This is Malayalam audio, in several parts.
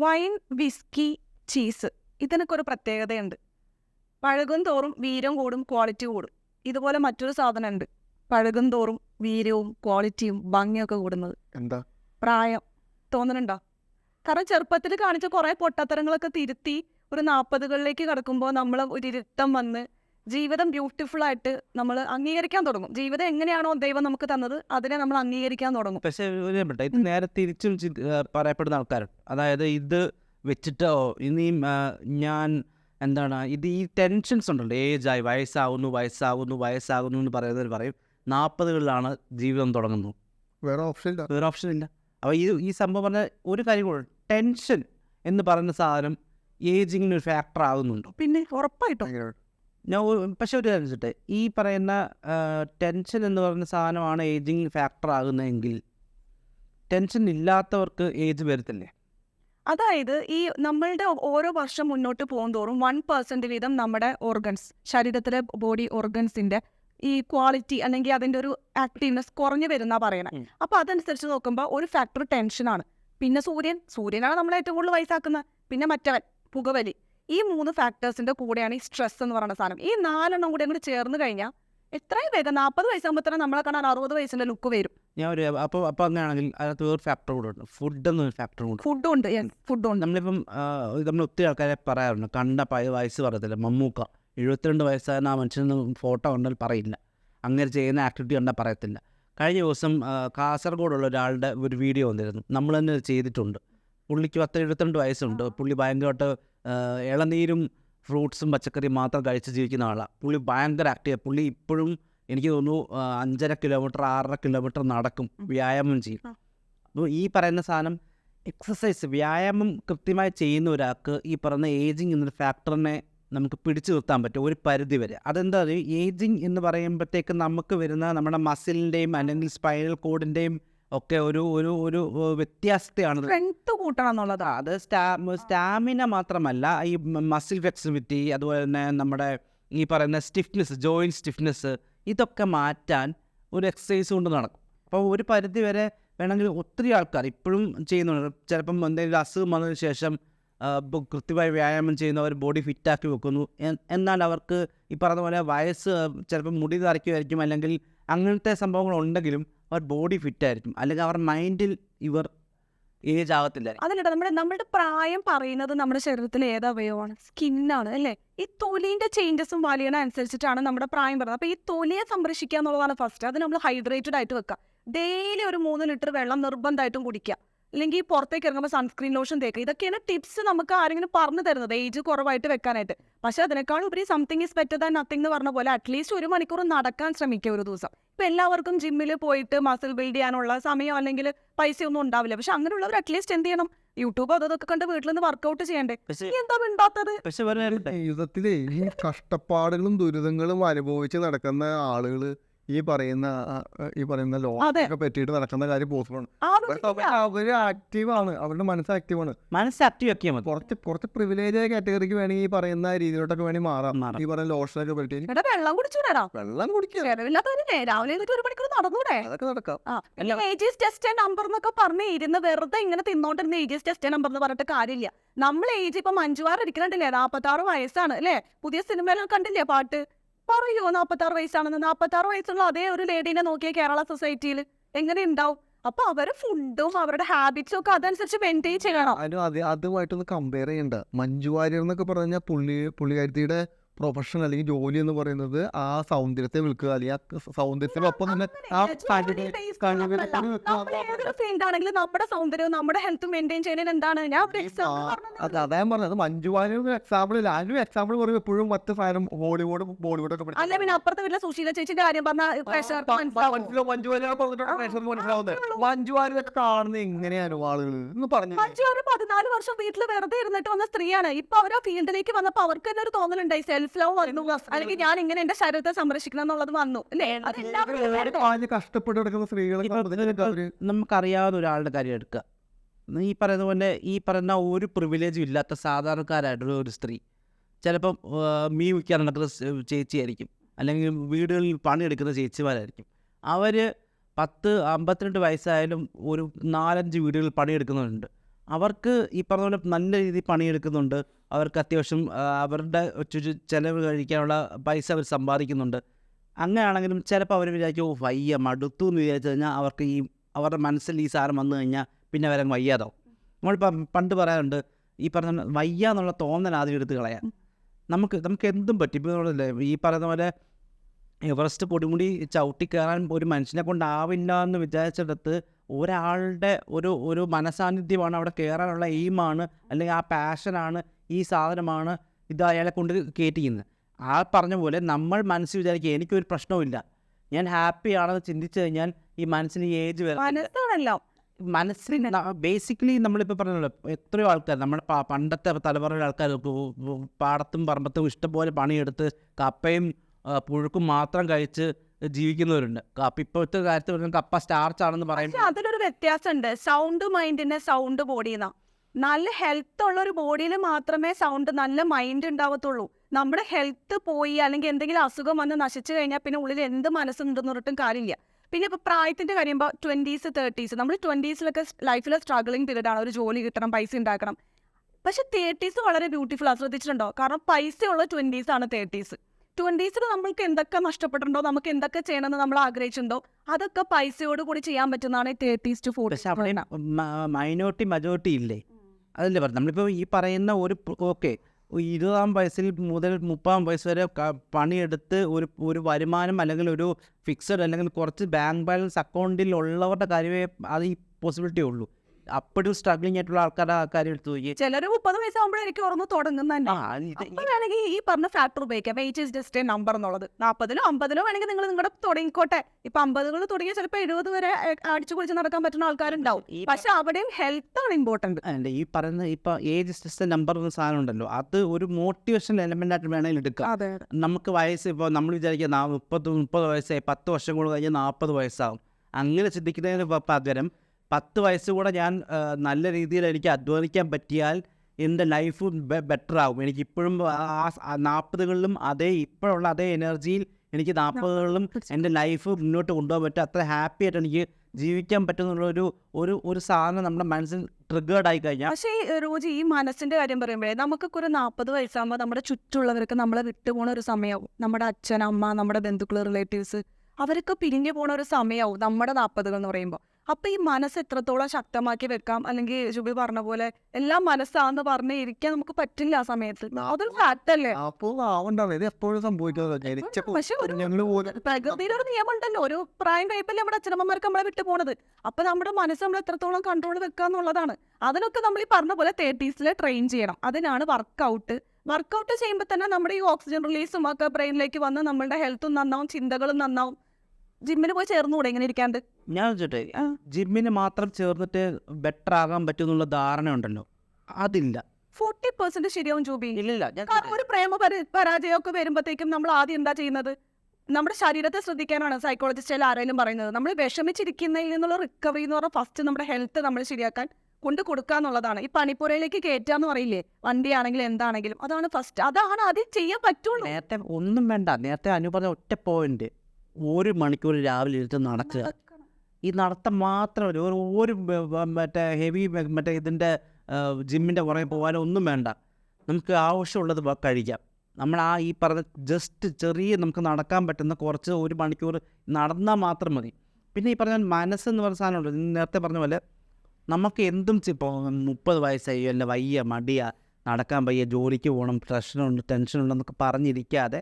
വൈൻ വിസ്കി ചീസ് ഇതിനൊക്കെ ഒരു പ്രത്യേകതയുണ്ട്. പഴകും തോറും വീര്യം കൂടും ക്വാളിറ്റി കൂടും. ഇതുപോലെ മറ്റൊരു സാധനമുണ്ട്. പഴകും തോറും വീരവും ക്വാളിറ്റിയും ഭംഗിയൊക്കെ കൂടുന്നത്. എന്താ? പ്രായം. തോന്നുന്നുണ്ടോ കാരണം ചെറുപ്പത്തിൽ കാണിച്ച കുറേ പൊട്ടത്തരങ്ങളൊക്കെ തിരുത്തി ഒരു നാൽപ്പതുകളിലേക്ക് കടക്കുമ്പോൾ നമ്മൾ ഒരു ഇരുത്തം വന്ന് ജീവിതം ബ്യൂട്ടിഫുൾ ആയിട്ട് നമ്മൾ അംഗീകരിക്കാൻ തുടങ്ങും. ജീവിതം എങ്ങനെയാണോ ദൈവം നമുക്ക് തന്നത് അതിനെ നമ്മൾ അംഗീകരിക്കാൻ തുടങ്ങും. പക്ഷേ ഇത് നേരെ തിരിച്ചും പറയപ്പെടുന്ന ആൾക്കാരുണ്ട്. അതായത് ഇത് വെച്ചിട്ടോ ഇനിയും ഞാൻ എന്താണ് ഇത് ഈ ടെൻഷൻസ് ഉണ്ടല്ലോ. ഏജായി വയസ്സാകുന്നു വയസ്സാവുന്നു വയസ്സാകുന്നു എന്ന് പറയുന്നവർ പറയും. നാൽപ്പതുകളിലാണ് ജീവിതം തുടങ്ങുന്നു വേറെ ഓപ്ഷൻ ഇല്ല. വേറെ ഓപ്ഷൻ ഇല്ല. അപ്പോൾ ഈ ഈ സംഭവം പറഞ്ഞ ഒരു കാര്യം കൂടെ ടെൻഷൻ എന്ന് പറയുന്ന സാധനം ഏജിങ്ങിന് ഒരു ഫാക്ടർ ആകുന്നുണ്ടോ? പിന്നെ ഉറപ്പായിട്ടും. ഞാൻ പക്ഷെ ഒരു കാര്യം ഈ പറയുന്ന ടെൻഷൻ എന്ന് പറയുന്ന സാധനമാണ് ഏജിങ് ഫാക്ടർ ആകുന്നതെങ്കിൽ ടെൻഷൻ ഇല്ലാത്തവർക്ക് ഏജ് വരത്തില്ലേ? അതായത് ഈ നമ്മളുടെ ഓരോ വർഷം മുന്നോട്ട് പോകുന്തോറും വൺ പെർസെന്റ് വീതം നമ്മുടെ ഓർഗൻസ് ശരീരത്തിലെ ബോഡി ഓർഗൻസിന്റെ ഈ ക്വാളിറ്റി അല്ലെങ്കിൽ അതിന്റെ ഒരു ആക്റ്റീവ്നെസ് കുറഞ്ഞു വരുന്ന പറയണേ. അപ്പോൾ അപ്പൊ അതനുസരിച്ച് നോക്കുമ്പോൾ ഒരു ഫാക്ടർ ടെൻഷനാണ് പിന്നെ സൂര്യൻ സൂര്യനാണ് നമ്മളെ ഏറ്റവും കൂടുതൽ വയസ്സാക്കുന്നത്. പിന്നെ മറ്റവൻ പുകവലി. ഈ മൂന്ന് ഫാക്ടേഴ്സിന്റെ കൂടെയാണ് ഈ സ്ട്രെസ് എന്ന് പറയുന്ന സാധനം. ഈ നാലെണ്ണം കൂടി അങ്ങോട്ട് ചേർന്ന് കഴിഞ്ഞാൽ എത്രയും വേഗം നാൽപ്പത് വയസ്സാകുമ്പോൾ തന്നെ നമ്മളെ കാണാൻ അറുപത് വയസ്സിന്റെ ലുക്ക് വരും. ഞാൻ ഒരു അപ്പോൾ അപ്പോൾ അങ്ങനെയാണെങ്കിൽ അതിനകത്ത് വേറെ ഫാക്ടർ കൂടെ ഉണ്ട്. ഫുഡ് എന്നൊരു ഫാക്ടർ കൂടെ ഫുഡും ഉണ്ട്. ഫുഡും ഉണ്ട്. നമ്മളിപ്പം നമ്മൾ ഒത്തിരി ആൾക്കാരെ പറയാറുണ്ട്. കണ്ട വയസ്സ് പറയത്തില്ല. മമ്മൂക്ക എഴുപത്തിരണ്ട് വയസ്സായ ആ മനുഷ്യനൊന്നും ഫോട്ടോ കണ്ടാൽ പറയില്ല. അങ്ങനെ ചെയ്യുന്ന ആക്ടിവിറ്റി കണ്ടാൽ പറയത്തില്ല. കഴിഞ്ഞ ദിവസം കാസർഗോഡുള്ള ഒരാളുടെ ഒരു വീഡിയോ വന്നിരുന്നു. നമ്മൾ തന്നെ ചെയ്തിട്ടുണ്ട്. പുള്ളിക്ക് പത്ത് എഴുപത്തിരണ്ട് വയസ്സുണ്ട്. പുള്ളി ഭയങ്കരമായിട്ട് ഇളനീരും ഫ്രൂട്ട്സും പച്ചക്കറിയും മാത്രം കഴിച്ച് ജീവിക്കുന്ന ആളാണ് പുള്ളി ഭയങ്കര ആക്റ്റീവ് പുള്ളി ഇപ്പോഴും എനിക്ക് തോന്നുന്നു അഞ്ചര കിലോമീറ്റർ ആറര കിലോമീറ്റർ നടക്കും വ്യായാമം ചെയ്യും. അപ്പോൾ ഈ പറയുന്ന സാധനം എക്സസൈസ് വ്യായാമം കൃത്യമായി ചെയ്യുന്ന ഒരാൾക്ക് ഈ പറയുന്ന ഏജിങ് എന്നൊരു ഫാക്ടറിനെ നമുക്ക് പിടിച്ചു നിർത്താൻ പറ്റും ഒരു പരിധി വരെ. അതെന്താ ഏജിങ് എന്ന് പറയുമ്പോഴത്തേക്ക് നമുക്ക് വരുന്ന നമ്മുടെ മസിലിന്റെയും അല്ലെങ്കിൽ സ്പൈനൽ കോഡിന്റെയും ഒക്കെ ഒരു ഒരു ഒരു വ്യത്യാസത്തെയാണ്. സ്ട്രെങ്ത് കൂട്ടണം എന്നുള്ളത് അത് സ്റ്റാ സ്റ്റാമിന മാത്രമല്ല ഈ മസിൽ ഫ്ലെക്സിബിലിറ്റി അതുപോലെ തന്നെ നമ്മുടെ ഈ പറയുന്ന സ്റ്റിഫ്നെസ് ജോയിന്റ് സ്റ്റിഫ്നെസ് ഇതൊക്കെ മാറ്റാൻ ഒരു എക്സസൈസ് കൊണ്ട് നടക്കും. അപ്പോൾ ഒരു പരിധി വരെ വേണമെങ്കിൽ ഒത്തിരി ആൾക്കാർ ഇപ്പോഴും ചെയ്യുന്നുണ്ട്. ചിലപ്പം എന്തെങ്കിലും അസുഖം വന്നതിന് ശേഷം കൃത്യമായി വ്യായാമം ചെയ്യുന്നവർ ബോഡി ഫിറ്റാക്കി വെക്കുന്നു. എന്നാൽ അവർക്ക് ഈ പറഞ്ഞ പോലെ വയസ്സ് ചിലപ്പം മുടി നിറയ്ക്കുമായിരിക്കും അല്ലെങ്കിൽ അങ്ങനത്തെ സംഭവങ്ങൾ ഉണ്ടെങ്കിലും അവർ ബോഡി ഫിറ്റ് ആയിരിക്കും അല്ലെങ്കിൽ അവർ മൈൻഡിൽ ഇവർ ഏജ് ആകത്തില്ല അതല്ലേ നമ്മുടെ നമ്മുടെ പ്രായം പറയുന്നത് നമ്മുടെ ശരീരത്തിലെ ഏത് അവയവമാണ് സ്കിന്നാണ് അല്ലേ? ഈ തൊലിന്റെ ചേഞ്ചസും വലിയണ അനുസരിച്ചിട്ടാണ് നമ്മുടെ പ്രായം പറയുന്നത്. അപ്പോൾ ഈ തൊലിയെ സംരക്ഷിക്കുക എന്നുള്ളതാണ് ഫസ്റ്റ് അത് നമ്മൾ ഹൈഡ്രേറ്റഡ് ആയിട്ട് വെക്കുക. ഡെയിലി ഒരു മൂന്ന് ലിറ്റർ വെള്ളം നിർബന്ധമായിട്ടും കുടിക്കുക. അല്ലെങ്കിൽ പുറത്തേക്ക് ഇറങ്ങുമ്പോൾ സൺസ്ക്രീൻ ലോഷൻ തേക്കുക. ഇതൊക്കെയാണ് ടിപ്സ് നമുക്ക് ആരെങ്കിലും പറഞ്ഞു തരുന്നത് ഏജ് കുറവായിട്ട് വെക്കാനായിട്ട്. പക്ഷെ അതിനേക്കാൾ ഉപരി something is better than nothing എന്ന് പറഞ്ഞ പോലെ അറ്റ്ലീസ്റ്റ് ഒരു മണിക്കൂർ നടക്കാൻ ശ്രമിക്കുക ഒരു ദിവസം. ഇപ്പൊ എല്ലാവർക്കും ജിമ്മിൽ പോയിട്ട് മസിൽ ബിൽഡ് ചെയ്യാനുള്ള സമയം അല്ലെങ്കിൽ പൈസ ഒന്നും ഉണ്ടാവില്ല. പക്ഷെ അങ്ങനെയുള്ളവർ അറ്റ്ലീസ്റ്റ് എന്ത് ചെയ്യണം? യൂട്യൂബ് അതൊക്കെ കണ്ട് വീട്ടിൽ നിന്ന് വർക്കൗട്ട് ചെയ്യണ്ടേ? എന്താ മിണ്ടാത്തത്. ജീവിതത്തിലേ ഈ കഷ്ടപ്പാടുകളും ദുരിതങ്ങളും അനുഭവിച്ച് നടക്കുന്ന ആളുകൾ ഈ പറയുന്ന ഈ പറയുന്ന. ഒക്കെ പറ്റിയിട്ട് നടക്കുന്ന കാര്യം പോസിബിൾ ആണ്. അവർ ആക്റ്റീവാണ് അവരുടെ മനസ്സ് ആക്റ്റീവാണ് മനസ്സ് ആക്റ്റീവ് ആക്കിയാൽ മതി. കുറച്ച് കുറച്ച് പ്രിവിലേജ് കാറ്റഗറിക്ക് വേണമെങ്കിൽ ഈ പറയുന്ന രീതിയിലോട്ടൊക്കെ വേണമെങ്കിൽ മാറാം. ഈ പറയുന്ന ലോഷനൊക്കെ പറ്റി വെള്ളം കുടിച്ചൂടാ വെള്ളം കുടിക്കുക രാവിലെ ഒരു മണിക്കൂർ നടന്നൂടെ? അതൊക്കെ നടക്കാം. ഏജസ് ടെസ്റ്റ് നമ്പർ എന്നൊക്കെ പറഞ്ഞ് ഇരുന്ന് വെറുതെ ഇങ്ങനെ തിന്നോണ്ടിരുന്ന ഏജസ് ടെസ്റ്റ് നമ്പർ എന്ന് പറഞ്ഞിട്ട് കാര്യമില്ല. നമ്മൾ ഏജ് ഇപ്പൊ മഞ്ജുവാർ ഇരിക്കുന്നുണ്ടല്ലേ? നാപ്പത്താറ് വയസ്സാണ് അല്ലേ? പുതിയ സിനിമയിലൊക്കെ കണ്ടില്ലേ പാട്ട്? പറയോ ആറ് വയസ്സാണെന്ന്. നാപ്പത്താറ് വയസ്സുള്ള അതേ ഒരു ലേഡീനെ നോക്കിയ കേരള സൊസൈറ്റിയിൽ എങ്ങനെ ഉണ്ടാവും അപ്പൊ അവരെ ഫുഡും അവരുടെ ഹാബിറ്റ്സും ഒക്കെ അതനുസരിച്ച് മെയിന്റെയിൻ ചെയ്യണം. അതിനും അത് അതുമായിട്ടൊന്ന് കമ്പയർ ചെയ്യണ്ട. മഞ്ജു വാര്യർ എന്നൊക്കെ പറഞ്ഞാൽ പുള്ളി പുള്ളിക്കാരത്തിയുടെ പ്രൊഫഷൻ അല്ലെങ്കിൽ ജോലി എന്ന് പറയുന്നത് ആ സൗന്ദര്യത്തെ വിൽക്കുക. അല്ലെങ്കിൽ ആ സൗന്ദര്യത്തിനൊപ്പം തന്നെ ആ. ആണെങ്കിലും നമ്മുടെ സൗന്ദര്യവും നമ്മുടെ ഹെൽത്ത് മെയിന്റെയിൻ ചെയ്യുന്നതിന് എന്താണ്? ഞാൻ അത് അതാ പറഞ്ഞത്. മഞ്ജു വാര്യർ എക്സാമ്പിൾ ഇല്ല. അതിനും എക്സാമ്പിൾ പറയും എപ്പോഴും മറ്റു സാധനം ഹോളിവുഡ് ബോളിവുഡ് ഒക്കെ അല്ല പിന്നെ അപ്പുറത്തെ വീട്ടിലെ സുശീല ചേച്ചിന്റെ കാര്യം പറഞ്ഞാൽ മഞ്ജു വാര്യർ മനസ്സിലാവുന്നത്. മഞ്ജു വാര്യരൊക്കെ കാണുന്നത് എങ്ങനെയാണ് ആളുകൾ എന്ന് പറഞ്ഞു മഞ്ജു ഒരു പതിനാല് വർഷം വീട്ടിൽ വെറുതെ ഇരുന്നിട്ട് വന്ന സ്ത്രീയാണ്. ഇപ്പൊ അവർ ആ ഫീൽഡിലേക്ക് വന്നപ്പോ അവർക്ക് തന്നെ ഒരു തോന്നലുണ്ടായി. സെൽഫ് ലവ് വന്നു. അല്ലെങ്കിൽ ഞാൻ ഇങ്ങനെ എന്റെ ശരീരത്തെ സംരക്ഷിക്കണം എന്നുള്ളത് വന്നു. സ്ത്രീകളെ നമുക്കറിയാവുന്ന ഒരാളുടെ കാര്യം എടുക്കുക. ഈ പറയുന്ന പോലെ ഈ പറയുന്ന ഒരു പ്രിവിലേജും ഇല്ലാത്ത സാധാരണക്കാരായിട്ടുള്ള ഒരു സ്ത്രീ. ചിലപ്പം മീ മീൻ വിൽക്കാൻ നടക്കുന്ന ചേച്ചിയായിരിക്കും അല്ലെങ്കിൽ വീടുകളിൽ പണിയെടുക്കുന്ന ചേച്ചിമാരായിരിക്കും. അവർ പത്ത് അമ്പത്തിരണ്ട് വയസ്സായാലും ഒരു നാലഞ്ച് വീടുകളിൽ പണിയെടുക്കുന്നുണ്ട് അവർക്ക് ഈ പറഞ്ഞ പോലെ നല്ല രീതിയിൽ പണിയെടുക്കുന്നുണ്ട്. അവർക്ക് അത്യാവശ്യം അവരുടെ ചുറ്റു ചിലവ് കഴിക്കാനുള്ള പൈസ അവർ സമ്പാദിക്കുന്നുണ്ട്. അങ്ങനെയാണെങ്കിലും ചിലപ്പോൾ അവർ വിചാരിക്കും വയ്യ മടുത്തു എന്ന് വിചാരിച്ചു കഴിഞ്ഞാൽ അവർക്ക് ഈ അവരുടെ മനസ്സിൽ ഈ സാധനം വന്നു കഴിഞ്ഞാൽ പിന്നെ അവരങ്ങ് വയ്യാതാവും. നമ്മളിപ്പം പണ്ട് പറയാറുണ്ട് ഈ പറഞ്ഞ വയ്യ എന്നുള്ള തോന്നൽ ആദ്യം എടുത്ത് കളയാം നമുക്ക് നമുക്ക് എന്തും പറ്റും. ഇപ്പോൾ ഈ പറയുന്ന പോലെ എവറസ്റ്റ് പൊടിമുടി ചവിട്ടി കയറാൻ ഒരു മനുഷ്യനെ കൊണ്ടാവില്ല എന്ന് വിചാരിച്ചിടത്ത് ഒരാളുടെ ഒരു ഒരു മനസാന്നിധ്യമാണ് അവിടെ കയറാനുള്ള എയിമാണ് അല്ലെങ്കിൽ ആ പാഷനാണ് ഈ സാധനമാണ് ഇത് അയാളെ കൊണ്ട് കയറ്റിക്കുന്നത് ആ പറഞ്ഞ പോലെ നമ്മൾ മനസ്സിൽ വിചാരിക്കുക എനിക്കൊരു പ്രശ്നവുമില്ല. ഞാൻ ഹാപ്പി ആണെന്ന് ചിന്തിച്ചു കഴിഞ്ഞാൽ ഈ മനസ്സിന് ഏജ് വരാണല്ലോ മനസ്സിന് ബേസിക്കലി നമ്മളിപ്പോൾ പറഞ്ഞല്ലോ എത്രയോ ആൾക്കാർ നമ്മുടെ പണ്ടത്തെ തലമുറയിലെ ആൾക്കാർ പാടത്തും പറമ്പത്തും ഇഷ്ടംപോലെ പണിയെടുത്ത് കപ്പയും പുഴുക്കും മാത്രം കഴിച്ച് ജീവിക്കുന്നവരുണ്ട്. കപ്പ ഇപ്പോഴത്തെ കാര്യത്തിൽ പറഞ്ഞാൽ കപ്പ സ്റ്റാർച്ച് ആണെന്ന് പറയുമ്പോൾ അതിലൊരു വ്യത്യാസമുണ്ട്. സൗണ്ട് മൈൻഡിന്റെ സൗണ്ട് ബോഡിന്നാ നല്ല ഹെൽത്ത് ഉള്ള ഒരു ബോഡിയിൽ മാത്രമേ സൗണ്ട് നല്ല മൈൻഡ് ഉണ്ടാവത്തുള്ളൂ നമ്മുടെ ഹെൽത്ത് പോയി അല്ലെങ്കിൽ എന്തെങ്കിലും അസുഖം വന്ന് നശിച്ചു കഴിഞ്ഞാൽ പിന്നെ ഉള്ളിൽ എന്ത് മനസ്സുണ്ടെന്ന് പറഞ്ഞിട്ടും കാര്യമില്ല. പിന്നെ ഇപ്പൊ പ്രായത്തിന്റെ കാര്യം ട്വന്റീസ് തേർട്ടീസ് നമ്മൾ ട്വന്റീസിലൊക്കെ ലൈഫിൽ സ്ട്രഗിളിങ് പീരീഡ് ആണ്. ഒരു ജോലി കിട്ടണം പൈസ ഉണ്ടാക്കണം പക്ഷെ തേർട്ടീസ് വളരെ ബ്യൂട്ടിഫുൾ ആ. ശ്രദ്ധിച്ചിട്ടുണ്ടോ? കാരണം പൈസയുള്ള ട്വന്റീസ് ആണ് തേർട്ടീസ് ട്വന്റീസിൽ നമ്മൾക്ക് എന്തൊക്കെ നഷ്ടപ്പെട്ടിട്ടുണ്ടോ നമുക്ക് എന്തൊക്കെ ചെയ്യണമെന്ന് നമ്മൾ ആഗ്രഹിച്ചിട്ടുണ്ടോ അതൊക്കെ പൈസയോട് കൂടി ചെയ്യാൻ പറ്റുന്നതാണ് തേർട്ടീസ് ടു പക്ഷെ അവിടെ ഫോർട്ടി മൈനോറിറ്റി മജോറിറ്റി ഇല്ലേ? അതല്ലേ പറഞ്ഞു നമ്മളിപ്പോൾ ഈ പറയുന്ന ഒരു ഓക്കെ ഇരുപതാം വയസ്സിൽ മുതൽ മുപ്പതാം വയസ്സ് വരെ പണിയെടുത്ത് ഒരു ഒരു വരുമാനം അല്ലെങ്കിൽ ഒരു ഫിക്സഡ് അല്ലെങ്കിൽ കുറച്ച് ബാങ്ക് ബാലൻസ് അക്കൗണ്ടിൽ ഉള്ളവരുടെ കാര്യമേ അത് ഈ പോസിബിലിറ്റി ഉള്ളൂ. അപ്പോഴും സ്ട്രഗ്ലിംഗ് ആയിട്ടുള്ള ആൾക്കാരുടെ ആൾക്കാർ എടുത്തു പോയി. ചിലർ ചിലര് മുപ്പത് വയസ്സാകുമ്പോഴായിരിക്കും ആ ഇത് ഈ പറഞ്ഞ ഫാക്ടർ ഉപയോഗിക്കാം. വെയിറ്റ് ഇസ് ജസ്റ്റ് നമ്പർ എന്നുള്ളത്. നാൽപ്പതിലോ അമ്പതിലോ വേണമെങ്കിൽ നിങ്ങൾ നിങ്ങളുടെ തുടങ്ങിക്കോട്ടെ. ഇപ്പൊ അമ്പതുകൾ തുടങ്ങിയ ചിലപ്പോൾ എഴുപത് വരെ അടിച്ചു കുളിച്ച് നടക്കാൻ പറ്റുന്ന ആൾക്കാരുണ്ടാവും. പക്ഷെ അവിടെയും ഹെൽത്ത് ആണ് ഇമ്പോർട്ടന്റ് അല്ല ഈ പറയുന്ന ഇപ്പൊ ഏജ് ജസ്റ്റ് നമ്പർ എന്ന സാധനം ഉണ്ടല്ലോ. അത് ഒരു മോട്ടിവേഷൻ എലമെന്റ് ആയിട്ട് വേണമെങ്കിൽ എടുക്കാം. നമുക്ക് വയസ്സ് ഇപ്പോൾ നമ്മൾ വിചാരിക്കുക മുപ്പത് മുപ്പത് വയസ്സായി. പത്ത് വർഷം കൂടെ കഴിഞ്ഞാൽ നാൽപ്പത് വയസ്സാകും അങ്ങനെ ചിന്തിക്കുന്നതിന് പകരം പത്ത് വയസ്സ് കൂടെ ഞാൻ നല്ല രീതിയിൽ എനിക്ക് അധ്വാനിക്കാൻ പറ്റിയാൽ എന്റെ ലൈഫ് ബെറ്റർ ആകും എനിക്ക് ഇപ്പോഴും ആ നാൽപ്പതുകളിലും അതേ ഇപ്പോഴുള്ള അതേ എനർജിയിൽ എനിക്ക് നാൽപ്പതുകളിലും എന്റെ ലൈഫ് മുന്നോട്ട് കൊണ്ടുപോകാൻ പറ്റും. അത്ര ഹാപ്പി ആയിട്ട് എനിക്ക് ജീവിക്കാൻ പറ്റുന്നുള്ളൊരു ഒരു ഒരു സാധനം നമ്മുടെ മനസ്സിൽ ട്രിഗേർഡ് ആയി കഴിഞ്ഞാൽ പക്ഷേ ഈ റോജി ഈ മനസ്സിന്റെ കാര്യം പറയുമ്പോഴേ നമുക്കൊക്കെ ഒരു നാൽപ്പത് വയസ്സാകുമ്പോൾ നമ്മുടെ ചുറ്റുള്ളവർക്ക് നമ്മളെ വിട്ടുപോണ ഒരു സമയമാവും. നമ്മുടെ അച്ഛൻ അമ്മ നമ്മുടെ ബന്ധുക്കൾ റിലേറ്റീവ്സ് അവരൊക്കെ പിരിഞ്ഞു പോണ ഒരു സമയമാവും നമ്മുടെ നാൽപ്പതുകൾ എന്ന് പറയുമ്പോൾ. അപ്പൊ ഈ മനസ്സ് എത്രത്തോളം ശക്തമാക്കി വെക്കാം? അല്ലെങ്കിൽ ജുബി പറഞ്ഞ പോലെ എല്ലാം മനസ്സാന്ന് പറഞ്ഞ് ഇരിക്കാൻ നമുക്ക് പറ്റില്ല ആ സമയത്ത്. അതൊരു ഫാക്ട് അല്ലേ? ഇത് എപ്പോഴും സംഭവിക്കുന്നത് ഒരു നിയമം ഉണ്ടല്ലോ ഒരു പ്രായം കഴിപ്പല്ലേ നമ്മുടെ അച്ഛനമ്മമാർക്ക് നമ്മളെ വിട്ടു പോണത്. അപ്പൊ നമ്മുടെ മനസ്സ് നമ്മൾ എത്രത്തോളം കൺട്രോൾ വെക്കുക എന്നുള്ളതാണ് അതിനൊക്കെ നമ്മൾ ഈ പറഞ്ഞ പോലെ തേർട്ടീസിൽ ട്രെയിൻ ചെയ്യണം. അതിനാണ് വർക്കൗട്ട് വർക്കൗട്ട് ചെയ്യുമ്പോൾ തന്നെ നമ്മുടെ ഈ ഓക്സിജൻ റിലീസും ഒക്കെ ബ്രെയിനിലേക്ക് വന്ന് നമ്മളുടെ ഹെൽത്തും നന്നാവും ചിന്തകളും നന്നാവും. ജിമ്മിന് പോയി ചേർന്നുകൂടെ ഇങ്ങനെ ഇരിക്കാണ്ട്? ഞാൻ വെച്ചിട്ട്. ജിമ്മിന് മാത്രം ചേർന്നിട്ട് ബെറ്റർ ആകാൻ പറ്റുമെന്നുള്ള ധാരണ ഉണ്ടല്ലോ. അതില്ല. ഫോർട്ടി പെർസെന്റ് ശരിയാവും ജൂബി. ഇല്ലില്ല കാരണം ഒരു പ്രേമ പര- പരാജയമൊക്കെ വരുമ്പോഴത്തേക്കും നമ്മൾ ആദ്യം എന്താ ചെയ്യുന്നത്? നമ്മുടെ ശരീരത്തെ ശ്രദ്ധിക്കാനാണ് സൈക്കോളജിസ്റ്റിൽ ആരെങ്കിലും പറയുന്നത്. നമ്മൾ വിഷമിച്ചിരിക്കുന്നതിൽ നിന്നുള്ള റിക്കവറി എന്ന് പറഞ്ഞാൽ ഫസ്റ്റ് നമ്മുടെ ഹെൽത്ത് നമ്മൾ ശരിയാക്കാൻ കൊണ്ട് കൊടുക്കുക എന്നുള്ളതാണ്. ഈ പണിപ്പുരയിലേക്ക് കയറ്റുക എന്ന് പറയില്ലേ? വണ്ടിയാണെങ്കിലും എന്താണെങ്കിലും അതാണ് ഫസ്റ്റ് അതാണ് ആദ്യം ചെയ്യാൻ പറ്റുള്ളൂ. നേരത്തെ ഒന്നും വേണ്ട. നേരത്തെ അനു പറഞ്ഞ ഒറ്റ പോയിന്റ് ഒരു മണിക്കൂർ രാവിലെ ഇരുത്ത് നടക്കുക. ഈ നടത്തം മാത്രമല്ല ഒരു ഒരു മറ്റേ ഹെവി മറ്റേ ഇതിന്റെ ജിമ്മിന്റെ പുറകെ പോകാനോ ഒന്നും വേണ്ട. നമുക്ക് ആവശ്യമുള്ളത് കഴിക്കാം. നമ്മൾ ആ ഈ പറഞ്ഞ ജസ്റ്റ് ചെറിയ നമുക്ക് നടക്കാൻ പറ്റുന്ന കുറച്ച് ഒരു മണിക്കൂർ നടന്നാൽ മാത്രം മതി. പിന്നെ ഈ പറഞ്ഞ മനസ്സെന്ന് പറഞ്ഞ സാധനമുണ്ട് നേരത്തെ പറഞ്ഞ പോലെ നമുക്ക് എന്തും ഇപ്പോൾ മുപ്പത് വയസ്സായി അല്ല വയ്യ മടിയ നടക്കാൻ വയ്യ ജോലിക്ക് പോകണം പ്രശ്നമുണ്ട് ടെൻഷനുണ്ടെന്നൊക്കെ പറഞ്ഞിരിക്കാതെ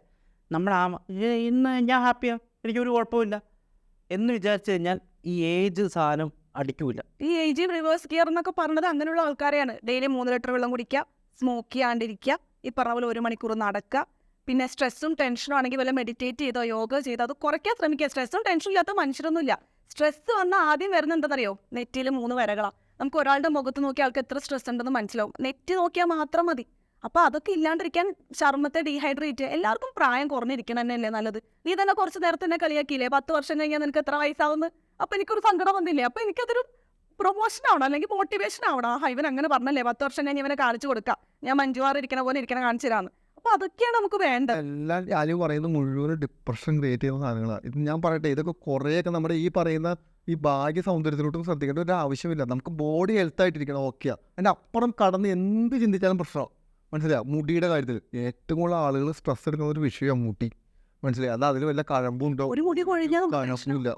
നമ്മൾ ആ "ഏ, ഇന്ന് ഞാൻ ഹാപ്പിയാണ് എനിക്കൊരു കുഴപ്പമില്ല എന്ന് വിചാരിച്ചു കഴിഞ്ഞാൽ ഈ ഏജ് സാധനം അടിക്കൂല. ഈ ഏജ് റിവേഴ്സ് ഗിയർ എന്നൊക്കെ പറഞ്ഞത് അങ്ങനെയുള്ള ആൾക്കാരെയാണ്. ഡെയിലി മൂന്ന് ലിറ്റർ വെള്ളം കുടിക്കുക സ്മോക്ക് ചെയ്യാണ്ടിരിക്കുക ഈ പറഞ്ഞ പോലെ ഒരു മണിക്കൂർ നടക്കുക. പിന്നെ സ്ട്രെസ്സും ടെൻഷനും ആണെങ്കിൽ വല്ല മെഡിറ്റേറ്റ് ചെയ്തോ യോഗ ചെയ്തോ അത് കുറയ്ക്കാൻ ശ്രമിക്കുക. സ്ട്രെസ്സും ടെൻഷനും ഇല്ലാത്ത മനുഷ്യരൊന്നുമില്ല. സ്ട്രെസ് വന്നാൽ ആദ്യം വരുന്ന എന്താണെന്നറിയോ? നെറ്റിയിൽ മൂന്ന് വരകളാണ് നമുക്ക് ഒരാളുടെ മുഖത്ത് നോക്കിയാൽ ആൾക്ക് എത്ര സ്ട്രെസ് ഉണ്ടെന്ന് മനസ്സിലാവും. നെറ്റ് നോക്കിയാൽ മാത്രം മതി. അപ്പൊ അതൊക്കെ ഇല്ലാണ്ടിരിക്കാൻ ചർമ്മത്തെ ഡീഹൈഡ്രേറ്റ് എല്ലാവർക്കും പ്രായം കുറഞ്ഞിരിക്കണം തന്നെയല്ലേ നല്ലത്. നീ തന്നെ കുറച്ച് നേരത്തെ തന്നെ കളിയാക്കിയില്ലേ? പത്ത് വർഷം കഴിഞ്ഞാൽ നിനക്ക് എത്ര വയസ്സാവുന്നു? അപ്പൊ എനിക്കൊരു സങ്കടം വന്നില്ലേ? അപ്പൊ എനിക്കതൊരു പ്രൊമോഷൻ ആവണം അല്ലെങ്കിൽ മോട്ടിവേഷൻ ആവണം. ആ ഇവൻ അങ്ങനെ പറഞ്ഞല്ലേ? പത്ത് വർഷം കഴിഞ്ഞ് ഇവനെ കാണിച്ചു കൊടുക്കാം. ഞാൻ മഞ്ജുവാർ ഇരിക്കണ പോലെ ഇരിക്കണ കാണിച്ചു തരാന്ന്. അപ്പൊ അതൊക്കെയാണ് നമുക്ക് വേണ്ടത്. എല്ലാം ഞാനും പറയുന്നത് മുഴുവൻ ഡിപ്രഷൻ ക്രിയേറ്റ് ചെയ്യുന്ന സാധനങ്ങളാണ്. ഇത് ഞാൻ പറയട്ടെ ഇതൊക്കെ കുറേയൊക്കെ നമ്മുടെ ഈ പറയുന്ന ഈ ഭാഗ്യ സൗന്ദര്യത്തിലോട്ടും ശ്രദ്ധിക്കേണ്ട ഒരു ആവശ്യമില്ല. നമുക്ക് ബോഡി ഹെൽത്ത് ആയിട്ടിരിക്കണം ഓക്കെയാണ് അതിന്റെ അപ്പുറം കടന്ന് എന്ത് ചിന്തിച്ചാലും പ്രശ്നമാവും. മനസ്സിലായോ? മുടിയുടെ കാര്യത്തിൽ ഏറ്റവും കൂടുതൽ ആളുകൾ സ്ട്രെസ് എടുക്കുന്ന ഒരു വിഷയമാണ് മുടി. മനസ്സിലായി? അത് അതിൽ വല്ല കഴമ്പുണ്ടോ ഒരു മുടി കൊഴിഞ്ഞാൽ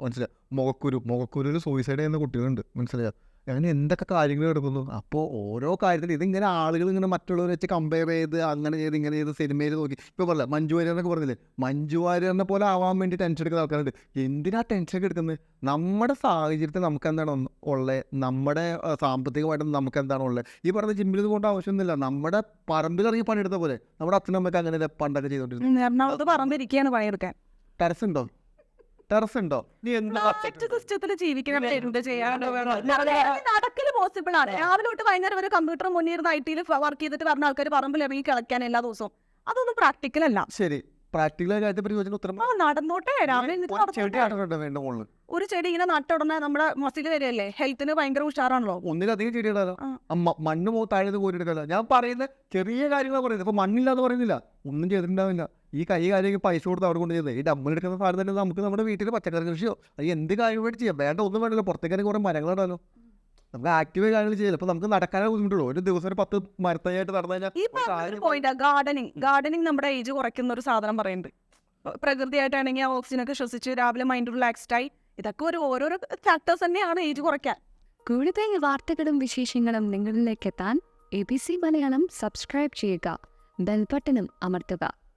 മനസ്സിലായി? മുഖക്കുരു. മുഖക്കുരു സൂയിസൈഡ് ചെയ്യുന്ന കുട്ടികളുണ്ട്. മനസ്സിലായോ? അങ്ങനെ എന്തൊക്കെ കാര്യങ്ങൾ എടുക്കുന്നു അപ്പോൾ ഓരോ കാര്യത്തിൽ ഇതിങ്ങനെ ആളുകൾ ഇങ്ങനെ മറ്റുള്ളവരെ വെച്ച് കമ്പയർ ചെയ്ത് അങ്ങനെ ചെയ്ത് ഇങ്ങനെ ചെയ്ത് സിനിമയിൽ നോക്കി. ഇപ്പോൾ പറഞ്ഞില്ല മഞ്ജു വാര്യറിനൊക്കെ പറഞ്ഞില്ലേ? മഞ്ജു വാര്യറിനെ പോലെ ആവാൻ വേണ്ടി ടെൻഷൻ എടുക്കുന്ന ആൾക്കാരുണ്ട്. എന്തിനാ ടെൻഷൻ ഒക്കെ എടുക്കുന്നത് നമ്മുടെ സാഹചര്യത്തിൽ നമുക്ക് എന്താണ് ഉള്ളത് നമ്മുടെ സാമ്പത്തികമായിട്ട് നമുക്ക് എന്താണ് ഉള്ളത് ഈ പറഞ്ഞ ജിമ്മിൽ പോകേണ്ട ആവശ്യമൊന്നുമില്ല. നമ്മുടെ പറമ്പിലിറങ്ങി പണിയെടുത്ത പോലെ നമ്മുടെ അച്ഛനമ്മക്ക് അങ്ങനെ പണ്ടൊക്കെ ചെയ്തോണ്ടിരുന്നു. എറണാകുളത്ത് പണിയെടുക്കാൻ. ടെറസ് ഉണ്ടോ? ടെറസ് ഉണ്ടോ നീ എന്താ സിസ്റ്റത്തിൽ ജീവിക്കണം. എന്ത് ചെയ്യാനോ നടക്കൽ പോസിബിൾ ആണ്. രാവിലെ തൊട്ട് വൈകുന്നേരം വരെ കമ്പ്യൂട്ടർ മുന്നിൽ ഇരുന്ന് ഐ ടിയിൽ വർക്ക് ചെയ്തിട്ട് പറഞ്ഞ ആൾക്കാർ പറമ്പിൽ ഇറങ്ങി കിളക്കാൻ എല്ലാ ദിവസവും. അതൊന്നും പ്രാക്ടിക്കൽ അല്ല. ശരി. പ്രാക്ടിക്കൽ കാര്യത്തെ പറ്റി ചോദിച്ചാൽ ഉത്തരം നടന്നോട്ടെ. രാവിലെ ഒരു ചെടി ഇങ്ങനെ നട്ടുടനെ നമ്മുടെ മസിൽ വരികയല്ലേ? ഹെൽത്തിന് ഭയങ്കര ഉഷാറാണല്ലോ. ഒന്നിലധികം ചെടി ഇടാലോ മണ്ണ് പോ താഴെ കോരിയെടുക്കാലോ ഞാൻ പറയുന്ന ചെറിയ കാര്യങ്ങളാണ് പറയുന്നത് ഇപ്പൊ മണ്ണില്ലാന്ന് പറയുന്നില്ല. ഒന്നും ചെയ്തിട്ടുണ്ടാവില്ല. ഈ കൈ കാര്യം പൈസ കൊടുത്ത് അവിടെ കൊണ്ട് ചെയ്തത് ഈ ഡമ്മൽ എടുക്കുന്ന സാധനം തന്നെ നമുക്ക് നമ്മുടെ വീട്ടിൽ പച്ചക്കറി കൃഷിയോ അത് എന്ത് കാര്യം വേണ്ടി ചെയ്യാം. വേണ്ട ഒന്നും വേണ്ടല്ലോ. കുറേ മരങ്ങൾ മരങ്ങളിടാലോ നമുക്ക് ആക്റ്റീവ് കാര്യങ്ങൾ ചെയ്യാം അപ്പൊ നമുക്ക് നടക്കാനേ ബുദ്ധിമുട്ടുള്ളൂ. ഒരു ദിവസം ഒരു പത്ത് മരത്തൈയായിട്ട് നടന്നു ഈ ഗാർഡനിങ് ഗാർഡനിങ് നമ്മുടെ ഏജ് കുറയ്ക്കുന്ന ഒരു സാധനം പറയുന്നുണ്ട്. പ്രകൃതിയായിട്ടാണെങ്കിൽ ആ ഓക്സിജൻ ഒക്കെ ശ്വസിച്ച് രാവിലെ മൈൻഡ് റിലാക്സ്ഡ് ആയി. ഇതൊക്കെ ഒരു ഓരോരോ ഫാക്ടേഴ്സ് തന്നെയാണ് ഏജ് കുറയ്ക്കാൻ. കൂടുതൽ വാർത്തകളും വിശേഷങ്ങളും നിങ്ങളിലേക്ക് എത്താൻ A B C Malayalam subscribe ചെയ്യുക. ബെൽബട്ടനും അമർത്തുക.